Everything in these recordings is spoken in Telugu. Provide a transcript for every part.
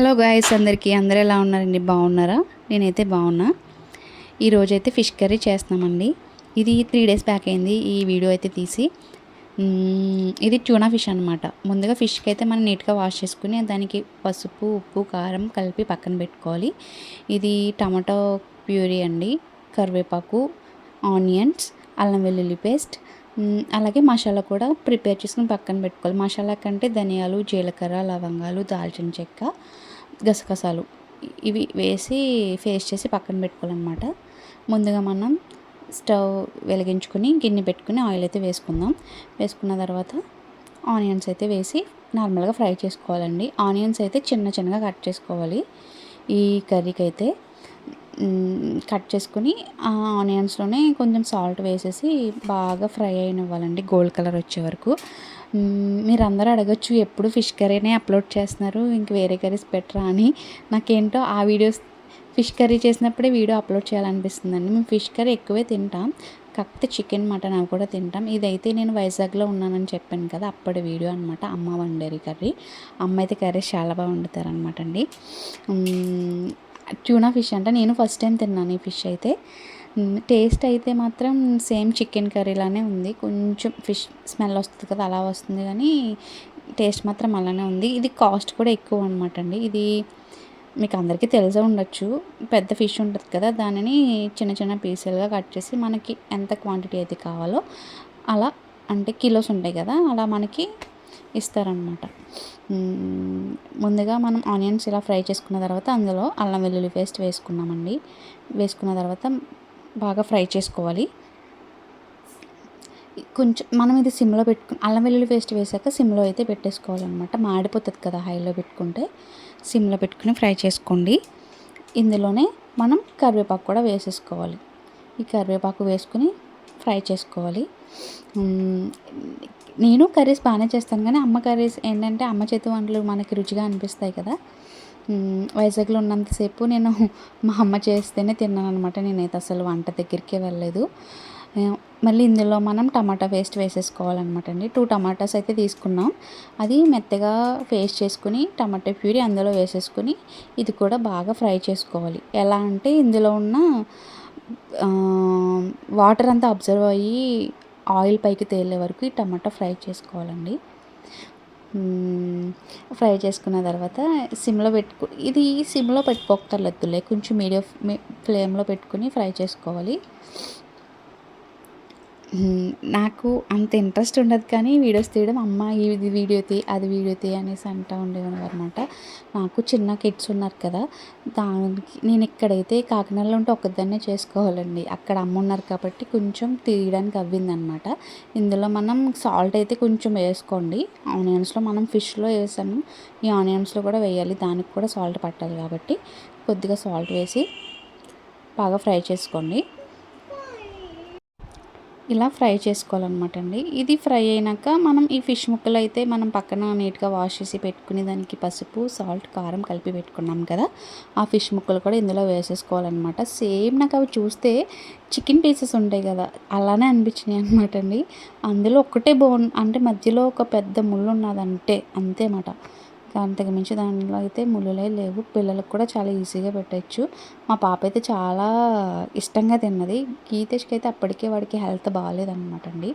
హలో గాయస్ అందరికీ అందరూ ఎలా ఉన్నారండి? బాగున్నారా? నేనైతే బాగున్నా. ఈరోజు అయితే ఫిష్ కర్రీ చేస్తున్నామండి. ఇది త్రీ డేస్ బ్యాక్ అయింది. ఈ వీడియో అయితే తీసి. ఇది ట్యూనా ఫిష్ అనమాట ముందుగా ఫిష్కి అయితే మనం నీట్గా వాష్ చేసుకుని దానికి పసుపు ఉప్పు కారం కలిపి పక్కన పెట్టుకోవాలి. ఇది టమాటో ప్యూరీ అండి. కరివేపాకు ఆనియన్స్ అల్లం వెల్లుల్లి పేస్ట్. అలాగే మసాలా కూడా ప్రిపేర్ చేసుకుని పక్కన పెట్టుకోవాలి. మసాలా కంటే ధనియాలు జీలకర్ర లవంగాలు దాల్చిన చెక్క. గసగసాలు ఇవి వేసి ఫేస్ట్ చేసి పక్కన పెట్టుకోవాలన్నమాట. ముందుగా మనం స్టవ్ వెలిగించుకొని గిన్నె పెట్టుకుని ఆయిల్ అయితే వేసుకుందాం. వేసుకున్న తర్వాత ఆనియన్స్ అయితే వేసి నార్మల్గా ఫ్రై చేసుకోవాలండి. ఆనియన్స్ అయితే చిన్న చిన్నగా కట్ చేసుకోవాలి. ఈ కర్రీకి అయితే కట్ చేసుకుని ఆ ఆనియన్స్లోనే కొంచెం సాల్ట్ వేసేసి బాగా ఫ్రై అయినివ్వాలండి. గోల్డ్ కలర్ వచ్చే వరకు. మీరందరూ మీరు అందరూ అడగచ్చు ఎప్పుడు ఫిష్ కర్రీనే అప్లోడ్ చేస్తున్నారు ఇంక వేరే కర్రీస్ పెట్టరా అని. నాకేంటో ఆ వీడియోస్ ఫిష్ కర్రీ చేసినప్పుడే వీడియో అప్లోడ్ చేయాలనిపిస్తుందండి. మేము ఫిష్ కర్రీ ఎక్కువే తింటాం కాకపోతే చికెన్ మటన్ అవి కూడా తింటాం. ఇదైతే నేను వైజాగ్లో ఉన్నానని చెప్పాను కదా అప్పటి వీడియో అనమాట అమ్మ వండేరి కర్రీ. అమ్మ అయితే కర్రీ చాలా బాగా వండుతారనమాట అండి. ట్యూనా ఫిష్ అంటే నేను ఫస్ట్ టైం తిన్నాను ఈ ఫిష్ అయితే. టేస్ట్ అయితే మాత్రం సేమ్ చికెన్ కర్రీలానే ఉంది. కొంచెం ఫిష్ స్మెల్ వస్తుంది కదా అలా వస్తుంది కానీ టేస్ట్ మాత్రం అలానే ఉంది. ఇది కాస్ట్ కూడా ఎక్కువ అనమాట అండి. ఇది మీకు అందరికీ తెలిసే ఉండొచ్చు. పెద్ద ఫిష్ ఉంటుంది కదా దానిని చిన్న చిన్న పీసులుగా కట్ చేసి మనకి ఎంత క్వాంటిటీ అయితే కావాలో అలా అంటే కిలోస్ ఉంటాయి కదా అలా మనకి ఇస్తారనమాట ముందుగా మనం ఆనియన్స్ ఇలా ఫ్రై చేసుకున్న తర్వాత అందులో అల్లం వెల్లుల్లి పేస్ట్ వేసుకున్నామండి. వేసుకున్న తర్వాత బాగా ఫ్రై చేసుకోవాలి. కొంచెం మనం ఇది సిమ్లో పెట్టుకుని అల్లం వెల్లుల్లి పేస్ట్ వేసాక సిమ్లో అయితే పెట్టేసుకోవాలన్నమాట. మాడిపోతుంది కదా హైలో పెట్టుకుంటే. సిమ్లో పెట్టుకుని ఫ్రై చేసుకోండి. ఇందులోనే మనం కరివేపాకు కూడా వేసేసుకోవాలి. ఈ కరివేపాకు వేసుకుని ఫ్రై చేసుకోవాలి. నేను కర్రీస్ బాగానే చేస్తాను కానీ అమ్మ కర్రీస్ ఏంటంటే అమ్మ చేతి వంటలు మనకి రుచిగా అనిపిస్తాయి కదా. వైజాగ్లో ఉన్నంతసేపు నేను మా అమ్మ చేస్తేనే తిన్నాను అనమాట నేనైతే అసలు వంట దగ్గరికే వెళ్ళలేదు. మళ్ళీ ఇందులో మనం టమాటా పేస్ట్ వేసేసుకోవాలన్నమాట అండి. టూ టమాటాస్ అయితే తీసుకున్నాం. అది మెత్తగా పేస్ట్ చేసుకుని టమాటా ప్యూరీ అందులో వేసేసుకుని ఇది కూడా బాగా ఫ్రై చేసుకోవాలి. ఎలా అంటే ఇందులో ఉన్న వాటర్ అంతా అబ్జర్వ్ అయ్యి ఆయిల్ పైకి తేలే వరకు ఈ టమాటా ఫ్రై చేసుకోవాలండి. ఫ్రై చేసుకున్న తర్వాత సిమ్లో పెట్టుకు ఇది సిమ్లో పెట్టుకోకర్లేదులే కొంచెం మీడియం ఫ్లేమ్లో పెట్టుకుని ఫ్రై చేసుకోవాలి. నాకు అంత ఇంట్రెస్ట్ ఉండదు కానీ వీడియోస్ తీయడం అమ్మ ఇది వీడియో తీ అది వీడియో తీ అనేసి అంటూ ఉండేవారు అనమాట నాకు చిన్న కిడ్స్ ఉన్నారు కదా దానికి నేను ఇక్కడైతే కాకినాడలో ఉంటే ఒక్కదాన్నే చేసుకోవాలండి. అక్కడ అమ్మ ఉన్నారు కాబట్టి కొంచెం తీయడానికి అవ్విందనమాట ఇందులో మనం సాల్ట్ అయితే కొంచెం వేసుకోండి. ఆనియన్స్లో మనం ఫిష్లో వేసాము ఈ ఆనియన్స్లో కూడా వేయాలి దానికి కూడా సాల్ట్ పట్టాలి కాబట్టి కొద్దిగా సాల్ట్ వేసి బాగా ఫ్రై చేసుకోండి. ఇలా ఫ్రై చేసుకోవాలన్నమాట అండి ఇది ఫ్రై అయినాక మనం ఈ ఫిష్ ముక్కలు అయితే మనం పక్కన నీట్గా వాష్ చేసి పెట్టుకుని దానికి పసుపు సాల్ట్ కారం కలిపి పెట్టుకున్నాం కదా ఆ ఫిష్ ముక్కలు కూడా ఇందులో వేసేసుకోవాలన్నమాట. సేమ్ నాకు అవి చూస్తే చికెన్ పీసెస్ ఉంటాయి కదా అలానే అనిపించినాయి అనమాట అండి అందులో ఒక్కటే బోన్ అంటే మధ్యలో ఒక పెద్ద ముళ్ళు ఉన్నదంటే అంతే మాట. అంతకు మించి దానిలో అయితే ముళ్ళులే లేవు. పిల్లలకు కూడా చాలా ఈజీగా పెట్టచ్చు. మా పాప అయితే చాలా ఇష్టంగా తిన్నది. గీతేష్కి అయితే అప్పటికే వాడికి హెల్త్ బాగాలేదనమాట అండి.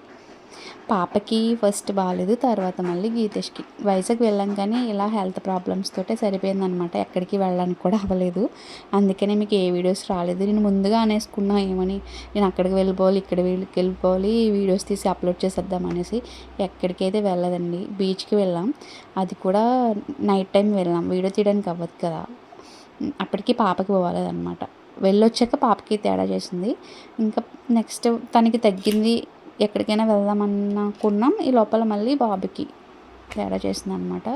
పాపకి ఫస్ట్ బాగాలేదు తర్వాత మళ్ళీ గీతేష్కి. వైజాగ్ వెళ్ళాం కానీ ఇలా హెల్త్ ప్రాబ్లమ్స్ తోటే సరిపోయిందనమాట ఎక్కడికి వెళ్ళడానికి కూడా అవ్వలేదు. అందుకనే మీకు ఏ వీడియోస్ రాలేదు. నేను ముందుగా అనేసుకున్నా ఏమని నేను అక్కడికి వెళ్ళిపోవాలి ఇక్కడ వెళ్ళిపోవాలి వీడియోస్ తీసి అప్లోడ్ చేసేద్దాం అనేసి ఎక్కడికైతే వెళ్ళదండి బీచ్కి వెళ్ళాం. అది కూడా నైట్ టైం వెళ్ళాం. వీడియో తీయడానికి అవ్వదు కదా. అప్పటికి పాపకి పోవాలన్నమాట వెళ్ళొచ్చాక పాపకి తేడా చేసింది. ఇంకా నెక్స్ట్ తనకి తగ్గింది ఎక్కడికైనా వెళ్దామనుకున్నాం. ఈ లోపల మళ్ళీ బాబుకి తేడా చేసింది అనమాట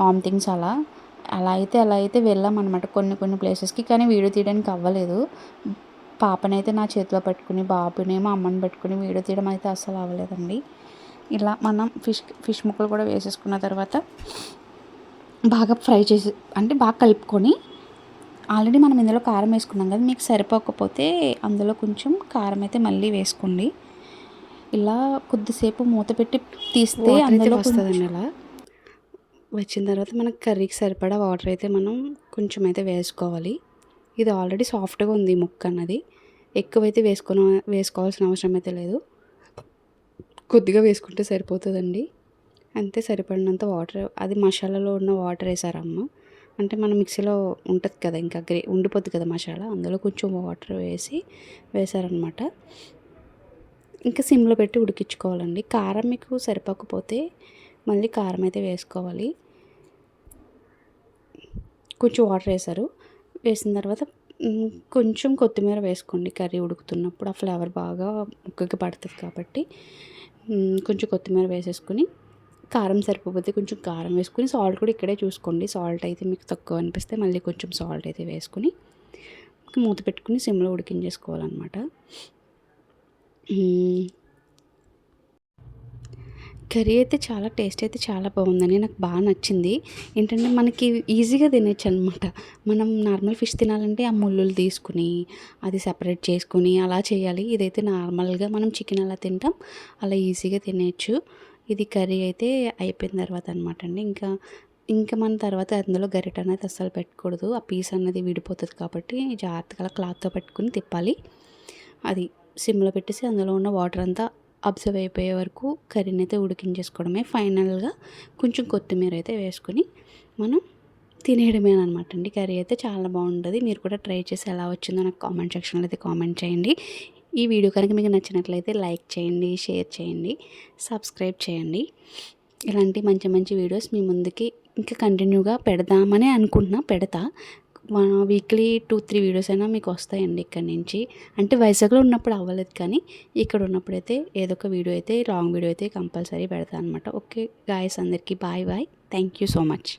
వామిటింగ్స్ అలా. అలా అయితే అలా అయితే వెళ్ళాం అనమాట కొన్ని కొన్ని ప్లేసెస్కి. కానీ వీడియో తీయడానికి అవ్వలేదు. పాపనైతే నా చేతిలో పెట్టుకుని బాబునేమో అమ్మని పెట్టుకుని వీడియో తీయడం అయితే అస్సలు అవ్వలేదండి. ఇలా మనం ఫిష్ ఫిష్ ముక్కలు కూడా వేసేసుకున్న తర్వాత బాగా ఫ్రై చేసి అంటే బాగా కలుపుకొని ఆల్రెడీ మనం ఇందులో కారం వేసుకున్నాం కదా మీకు సరిపోకపోతే అందులో కొంచెం కారం అయితే మళ్ళీ వేసుకోండి. ఇలా కొద్దిసేపు మూత పెట్టి తీస్తే అందులో అలా. వచ్చిన తర్వాత మనకు కర్రీకి సరిపడా వాటర్ అయితే మనం కొంచెం అయితే వేసుకోవాలి. ఇది ఆల్రెడీ సాఫ్ట్గా ఉంది ముక్క అన్నది. ఎక్కువైతే వేసుకున్న వేసుకోవాల్సిన అవసరం అయితే లేదు. కొద్దిగా వేసుకుంటే సరిపోతుందండి. అంతే సరిపడినంత వాటర్ అది మసాలాలో ఉన్న వాటర్ వేసారమ్మ. అంటే మనం మిక్సీలో ఉంటుంది కదా ఇంకా గ్రే ఉండిపోద్ది కదా మసాలా. అందులో కొంచెం వాటర్ వేసి వేసారనమాట. ఇంకా సిమ్లో పెట్టి ఉడికించుకోవాలండి. కారం మీకు సరిపోకపోతే మళ్ళీ కారం అయితే వేసుకోవాలి. కొంచెం వాటర్ వేసారు. వేసిన తర్వాత కొంచెం కొత్తిమీర వేసుకోండి కర్రీ ఉడుకుతున్నప్పుడు. ఆ ఫ్లేవర్ బాగా ముక్కకి పడుతుంది కాబట్టి కొంచెం కొత్తిమీర వేసేసుకుని కారం సరిపోతే కొంచెం కారం వేసుకుని సాల్ట్ కూడా ఇక్కడే చూసుకోండి. సాల్ట్ అయితే మీకు తక్కువ అనిపిస్తే మళ్ళీ కొంచెం సాల్ట్ అయితే వేసుకుని మూత పెట్టుకుని సిమ్లో ఉడికించేసుకోవాలన్నమాట. కర్రీ అయితే చాలా టేస్ట్ అయితే చాలా బాగుందని నాకు బాగా నచ్చింది. ఏంటంటే మనకి ఈజీగా తినచ్చు అనమాట మనం నార్మల్ ఫిష్ తినాలంటే ఆ ముళ్ళులు తీసుకుని అది సెపరేట్ చేసుకుని అలా చేయాలి. ఇదైతే నార్మల్గా మనం చికెన్ అలా తింటాం. అలా ఈజీగా తినేయచ్చు. ఇది కర్రీ అయితే అయిపోయిన తర్వాత అనమాట అండి ఇంకా ఇంకా మన తర్వాత అందులో గరిట అనేది అస్సలు పెట్టకూడదు. ఆ పీస్ అన్నది విడిపోతుంది కాబట్టి జాగ్రత్తగా క్లాత్తో పెట్టుకుని తిప్పాలి. అది సిమ్లో పెట్టేసి అందులో ఉన్న వాటర్ అంతా అబ్జర్వ్ అయిపోయే వరకు కర్రీని అయితే ఉడికించేసుకోవడమే. ఫైనల్గా కొంచెం కొత్తిమీర అయితే వేసుకొని మనం తినేయడమే అనమాట అండి కర్రీ అయితే చాలా బాగుంటుంది. మీరు కూడా ట్రై చేసి ఎలా వచ్చిందో నాకు కామెంట్ సెక్షన్లో అయితే కామెంట్ చేయండి. ఈ వీడియో కనుక మీకు నచ్చినట్లయితే లైక్ చేయండి షేర్ చేయండి సబ్స్క్రైబ్ చేయండి. ఇలాంటి మంచి మంచి వీడియోస్ మీ ముందుకి ఇంకా కంటిన్యూగా పెడదామని అనుకుంటున్నా పెడతా. వీక్లీ టూ త్రీ వీడియోస్ అయినా మీకు వస్తాయండి ఇక్కడ నుంచి. అంటే వైజాగ్లో ఉన్నప్పుడు అవ్వలేదు కానీ ఇక్కడ ఉన్నప్పుడైతే ఏదో ఒక వీడియో అయితే లాంగ్ వీడియో అయితే కంపల్సరీ పెడతా అనమాట ఓకే గాయస్ అందరికీ bye bye. Thank you so much